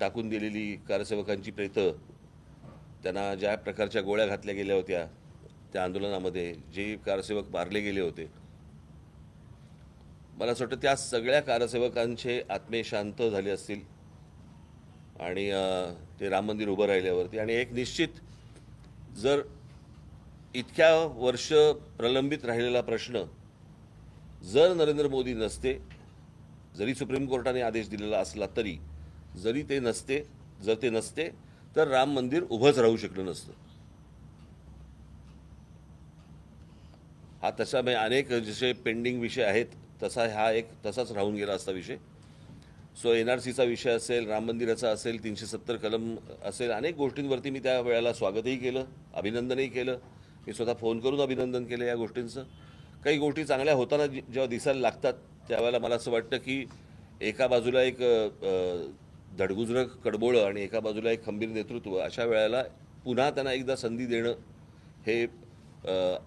टाकून दिलेली कारसेवकांची प्रेतं त्यांना ज्या प्रकारच्या गोळ्या घातल्या गेल्या होत्या त्या आंदोलनामध्ये जे कारसेवक मारले गेले होते मला असं वाटतं त्या सगळ्या कारसेवकांचे आत्मे शांत झाले असतील आणि ते राम मंदिर उभं राहिल्यावरती. आणि एक निश्चित जर इतक्या वर्ष प्रलंबित राहिलेला प्रश्न जर नरेंद्र मोदी नसते जरी सुप्रीम कोर्टाने आदेश दिलेला असला तरी जरी ते नसते जर ते नसते तर राम मंदिर उभंच राहू शकलं नसतं. हा तसा म्हणजे अनेक जसे पेंडिंग विषय आहेत तसा हा एक तसाच राहून गेला असता विषय. सो एन आर सीचा विषय असेल राम मंदिराचा असेल तीनशे सत्तर कलम असेल अनेक गोष्टींवरती मी त्या वेळेला स्वागतही केलं अभिनंदनही केलं. मी स्वतः फोन करून अभिनंदन केलं या गोष्टींचं. काही गोष्टी चांगल्या होताना जेव्हा दिसायला लागतात त्यावेळेला मला असं वाटतं की एका बाजूला एक धडगुजरं कडबोळं आणि एका बाजूला एक खंबीर नेतृत्व अशा वेळेला पुन्हा त्यांना एकदा संधी देणं हे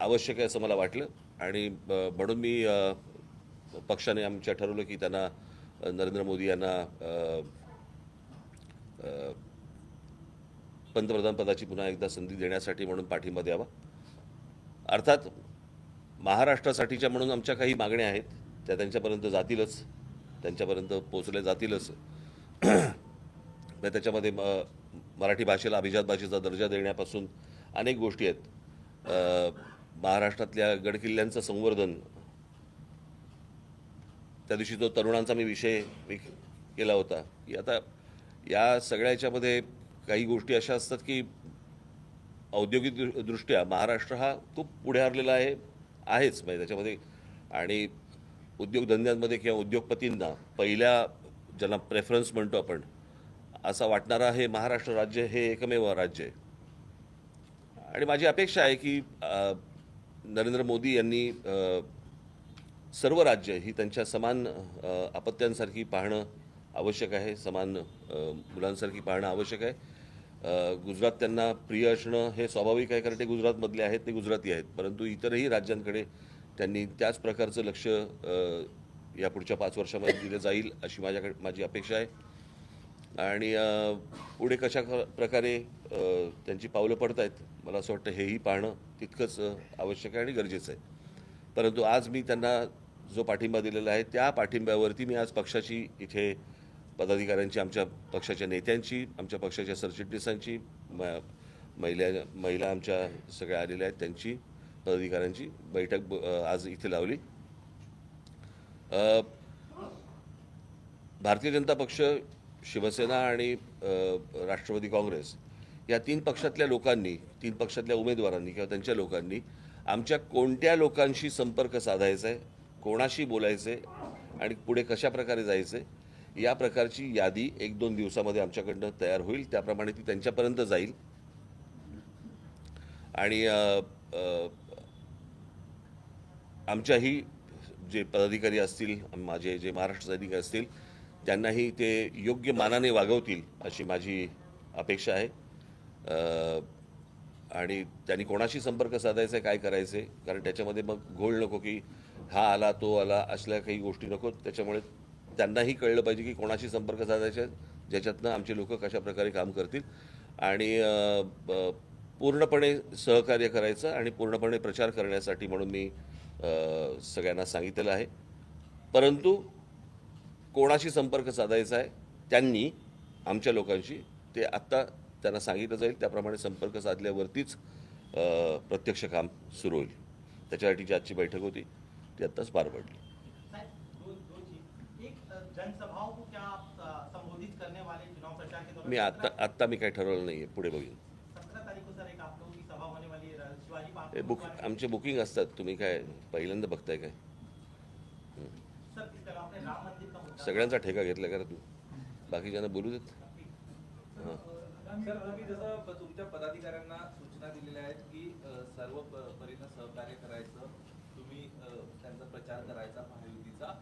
आवश्यक आहे असं मला वाटलं. आणि म्हणून मी पक्षाने आमच्या ठरवलं की त्यांना नरेंद्र मोदी यांना पंतप्रधानपदाची पंतप्रधान पदाची पुन्हा एकदा संधी देण्यासाठी म्हणून पाठिंबा द्यावा. अर्थात महाराष्ट्रासाठीच्या म्हणून आमच्या काही मागण्या आहेत त्या त्यांच्यापर्यंत जातीलच त्यांच्यापर्यंत पोचल्या जातीलच. त्याच्यामध्ये म मराठी भाषेला अभिजात भाषेचा दर्जा देण्यापासून अनेक गोष्टी आहेत. महाराष्ट्रातल्या गडकिल्ल्यांचं संवर्धन त्या दिवशी जो तरुणांचा मी विषय मी केला होता की आता या सगळ्या याच्यामध्ये काही गोष्टी अशा असतात की औद्योगिक दृष्ट्या महाराष्ट्र हा खूप पुढे हरलेला आहे आहेच. म्हणजे त्याच्यामध्ये आणि उद्योगधंद्यांमध्ये किंवा उद्योगपतींना पहिल्या ज्याला प्रेफरन्स म्हणतो आपण असा वाटणारा हे महाराष्ट्र राज्य हे एकमेव राज्य आहे. आणि माझी अपेक्षा आहे की नरेंद्र मोदी यांनी सर्व राज्य ही त्यांच्या समान अपत्यांसारखी पाहणं आवश्यक आहे समान मुलांसारखी पाहणं आवश्यक आहे. गुजरात त्यांना प्रिय असणं हे स्वाभाविक आहे कारण ते गुजरातमधले आहेत ते गुजराती आहेत. परंतु इतरही राज्यांकडे त्यांनी त्याच प्रकारचं लक्ष या पुढच्या पाच वर्षामध्ये दिलं जाईल अशी माझ्याकडे माझी अपेक्षा आहे. आणि पुढे कशा क- प्रकारे त्यांची पावलं पडत आहेत मला असं वाटतं हेही पाहणं तितकंच आवश्यक आहे आणि गरजेचं आहे. परंतु आज मी त्यांना जो पाठिंबा दिलेला आहे त्या पाठिंब्यावरती मी आज पक्षाची इथे पदाधिकाऱ्यांची आमच्या पक्षाच्या नेत्यांची आमच्या पक्षाच्या सरचिटणीसांची म महिला महिला आमच्या सगळ्या आलेल्या आहेत त्यांची पदाधिकाऱ्यांची बैठक ब- आज इथे लावली. भारतीय जनता पक्ष शिवसेना आणि राष्ट्रवादी काँग्रेस या तीन पक्षातल्या लोकांनी तीन पक्षातल्या उमेदवारांनी किंवा त्यांच्या लोकांनी आमच्या कोणत्या लोकांशी संपर्क साधायचा आहे कोणाशी बोलायचं आहे आणि पुढे कशा प्रकारे जायचं आहे या प्रकारची यादी एक दोन दिवसामध्ये आमच्याकडनं तयार होईल. त्याप्रमाणे ती त्यांच्यापर्यंत जाईल. आणि आमच्याही जे पदाधिकारी असतील माझे जे महाराष्ट्र सैनिक असतील त्यांनाही ते योग्य मानाने वागवतील अशी माझी अपेक्षा आहे. आणि त्यांनी कोणाशी संपर्क साधायचा आहे काय करायचं कारण त्याच्यामध्ये मग घोळ नको की हा आला तो आला असल्या काही गोष्टी नको. त्याच्यामुळे त्यांनाही कळलं पाहिजे की कोणाशी संपर्क साधायचा ज्याच्यातनं आमचे लोक कशा प्रकारे काम करतील. आणि पूर्णपणे सहकार्य करायचं आणि पूर्णपणे प्रचार करण्यासाठी म्हणून मी सगळ्यांना सांगितलेलं आहे. परंतु कोणाशी संपर्क साधायचा आहे त्यांनी आमच्या लोकांशी ते आत्ता त्यांना सांगितलं जाईल त्याप्रमाणे संपर्क साधल्यावरतीच प्रत्यक्ष काम सुरू होईल. त्याच्यासाठी जी आजची बैठक होती ती आत्ताच पार पडली. क्या मी आत्ता आत्ता मी काही ठरवलं नाही आहे पुढे बघीन सत्रह तारीख को सर एक आप लोगों की सभा होने वाली है शिवाजी पार्क हे बुक आमचे बुकिंग असतात. तुम्ही काय पहिल्यांदा बघताय काय? सगळ्यांचा ठेका घेतला का तू? बाकीच्यांना बोलू देत? हां. सर तुम्ही जसं तुमच्या पदाधिकाऱ्यांना सूचना दिलेल्या आहेत की सर्व परीनं सहकार्य करायचं तुम्ही त्यांचा प्रचार करायचा महायुतीचा.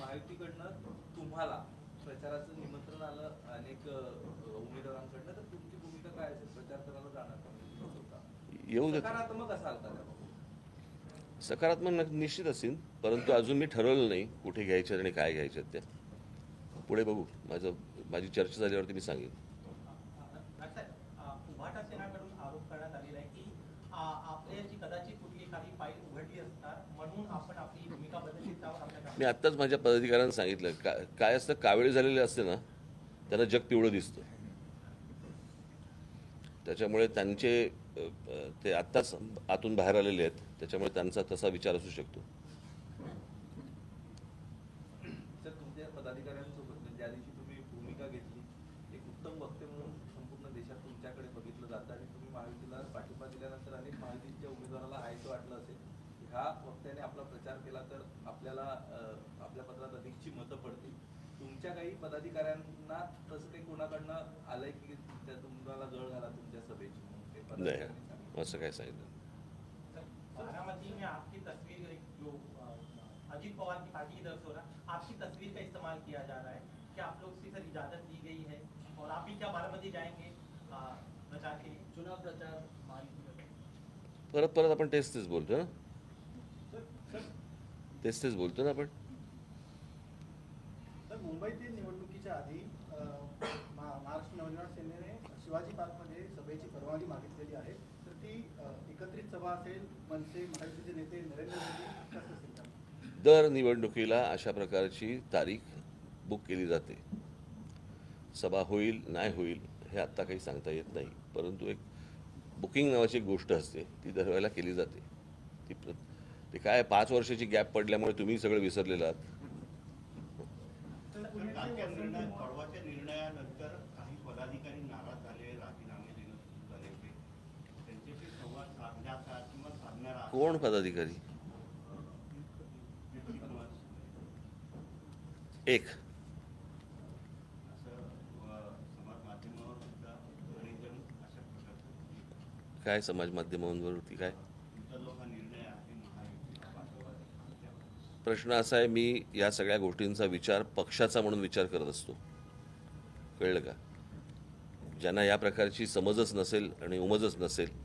महायुतीकडनं तुम्हाला प्रचाराचं निमंत्रण आलं अनेक उमेदवारांकडनं तर तुमची भूमिका काय असेल? प्रचार करायला जाणार येऊ देत. सकारात्मक निश्चित असेल परंतु अजून मी ठरवलं नाही कुठे घ्यायच्यात आणि काय घ्यायच्यात त्या पुढे बघू. माझं माझी चर्चा झाल्यावरती मी सांगेन. मी आत्ताच माझ्या पदाधिकाऱ्यांना सांगितलं का काय असतं कावेळ झालेले असते ना त्यांना जग पिवळं दिसतं. त्याच्यामुळे त्यांचे ते आत्ताच आतून बाहेर आलेले आहेत त्याच्यामुळे त्यांचा तसा विचार असू शकतो. तुमच्या पदाधिकाऱ्यांसोबत म्हणजे ज्या दिवशी तुम्ही भूमिका घेतली एक उत्तम वक्ते म्हणून संपूर्ण देशात तुमच्याकडे बघितलं जातं आणि तुम्ही पाठिंबा दिल्यानंतर अनेक उमेदवाराला असेल. ह्या वक्त्याने आपला प्रचार केला तर आपल्याला आपल्या पत्रात अधिकची मतं पडतील. तुमच्या काही पदाधिकाऱ्यांना तसं काही कोणाकडनं आलंय की त्या तुम्हाला गळ घाला तुमच्या सभेची? नाही. असं काय सांगितलं बारामती में आपकी तस्वीर एक जो अ, अजीत पवार की पार्टी की तरफ से हो रहा है आपकी तस्वीर का इस्तेमाल किया जा रहा है क्या आप लोग से सर इजाजत दी गई है और आप भी क्या बारामती जाएंगे प्रचार के लिए? चुनाव प्रचार परत परत आपण तेच तेच बोलतो ना? तेच तेच बोलतो ना आपण? मुंबईतील निवडणुकीच्या आधी महाराष्ट्र नवनिर्माण सेनेने शिवाजी पार्कमध्ये सभेची परवानगी मागितलेली आहे तर ती अ, एकत्रित सभा असेल मनसे महायुतीचे नेते नरेंद्र मोदी कसं असेल का? दर निवडणुकीला अशा प्रकारची तारीख बुक केली जाते. सभा होईल नाही होईल हे आत्ता काही सांगता येत नाही. परंतु एक बुकिंग नावाची एक गोष्ट असते ती दरवेळेला केली जाते. ती प्र ते काय पाच वर्षाची गॅप पडल्यामुळे तुम्ही सगळं विसरलेलं आहात. काही पदाधिकारी नाराज झाले राजीनामे देणं सुरू झाले होते त्यांच्याशी संवाद साधण्याचा किंवा साधणारा कोण पदाधिकारी? एक. काय समाज माध्यमांवरती काय? प्रश्न असा आहे मी या सगळ्या गोष्टींचा विचार पक्षाचा म्हणून विचार करत असतो. कळलं का? ज्यांना या प्रकारची समजच नसेल आणि उमजच नसेल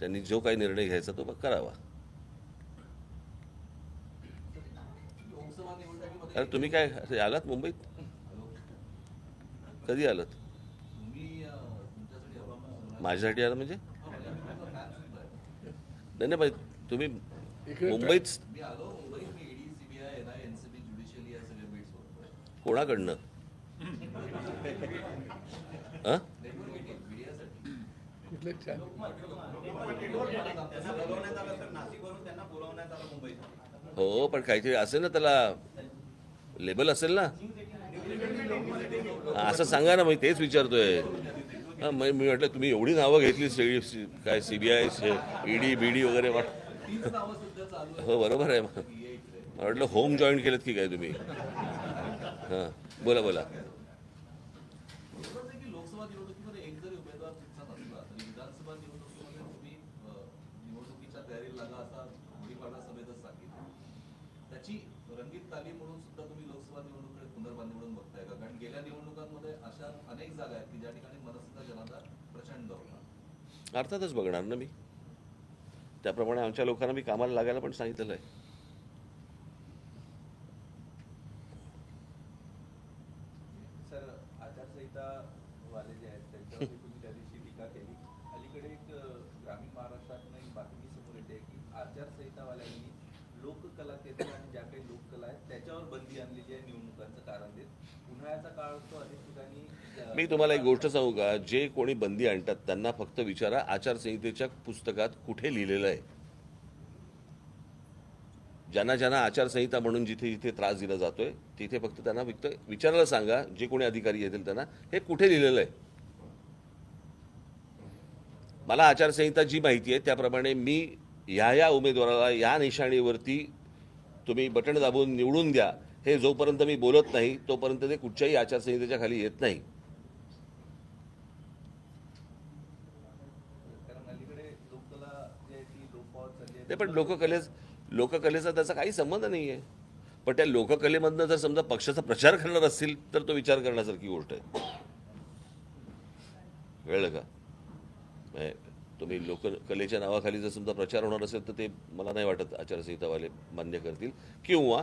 त्यांनी जो काही निर्णय घ्यायचा तो करावा. अरे तुम्ही काय आलात मुंबईत? कधी आलात? माझ्यासाठी आला म्हणजे. नाही नाही बाई, तुम्ही मुंबईत मी त्यांना बोलवण्यात हो पण काहीतरी असेल ना त्याला. लेबल असेल ना? असं सांगा ना मी तेच विचारतोय. हा मग मी म्हटलं तुम्ही एवढी नावं घेतली सगळी सी- काय सीबीआय ईडी बीडी वगैरे हो बरोबर आहे. मग वाटलं होम जॉईन केलं की काय तुम्ही? हां बोला बोला बरोबर आहे की लोकसभा निवडणुकीमध्ये एक जरी उमेदवार तुमचाच असला तरी विधानसभा निवडणुकीमध्ये तुम्ही निवडणुकीच्या तयारीला लागा असा गुढीपाडा सभेतच सांगितलं. त्याची रंगीत तालीम म्हणून सुद्धा तुम्ही लोकसभा निवडणुकीकडे पुनर्बांधणी निवडून बघताय का? कारण गेल्या निवडणुकांमध्ये अशा अनेक जागा आहेत की ज्या ठिकाणी मनसुद्धा जनाचा प्रचंड होता अर्थातच बघणार ना मी. त्याप्रमाणे आमच्या लोकांना मी कामाला लागायला पण सांगितलेलं आहे सर आचारसंहिता वाले जे आहेत त्यांच्यावरती तुम्ही त्या दिवशी टीका केली अलीकडे एक अ, ग्रामीण महाराष्ट्रातनं एक बातमी समोर येते की आचारसंहितावाल्यांनी लोककला केंद्र आणि ज्या काही लोककला आहेत आणलेली आहे निवडणुकांचं कारण देत उन्हाळ्याचा काळ असतो अनेक ठिकाणी मी तुम्हाला एक गोष्ट सांगू का? जे कोणी बंदी आणतात त्यांना फक्त विचारा आचारसंहितेच्या पुस्तकात कुठे लिहिलेलं आहे. ज्यांना ज्यांना आचारसंहिता म्हणून जिथे जिथे त्रास दिला जातोय तिथे फक्त त्यांना फक्त विचारायला सांगा जे कोणी अधिकारी येतील त्यांना हे कुठे लिहिलेलं आहे? मला आचारसंहिता जी माहिती आहे त्याप्रमाणे मी ह्या या उमेदवाराला या निशाणीवरती तुम्ही बटण दाबून निवडून द्या हे जोपर्यंत मी बोलत नाही तोपर्यंत ते कुठच्याही आचारसंहितेच्या खाली येत नाही. अलीकडे लोककला ती पण लोककलेच लोककलेचा त्याचा काही संबंध नाही आहे पण त्या लोककलेमधनं जर समजा पक्षाचा प्रचार करणार असतील तर तो विचार करण्यासारखी गोष्ट आहे. कळलं का? तुम्ही लोककलेच्या नावाखाली जर समजा प्रचार होणार असेल तर ते मला नाही वाटत आचारसंहितावाले मान्य करतील. किंवा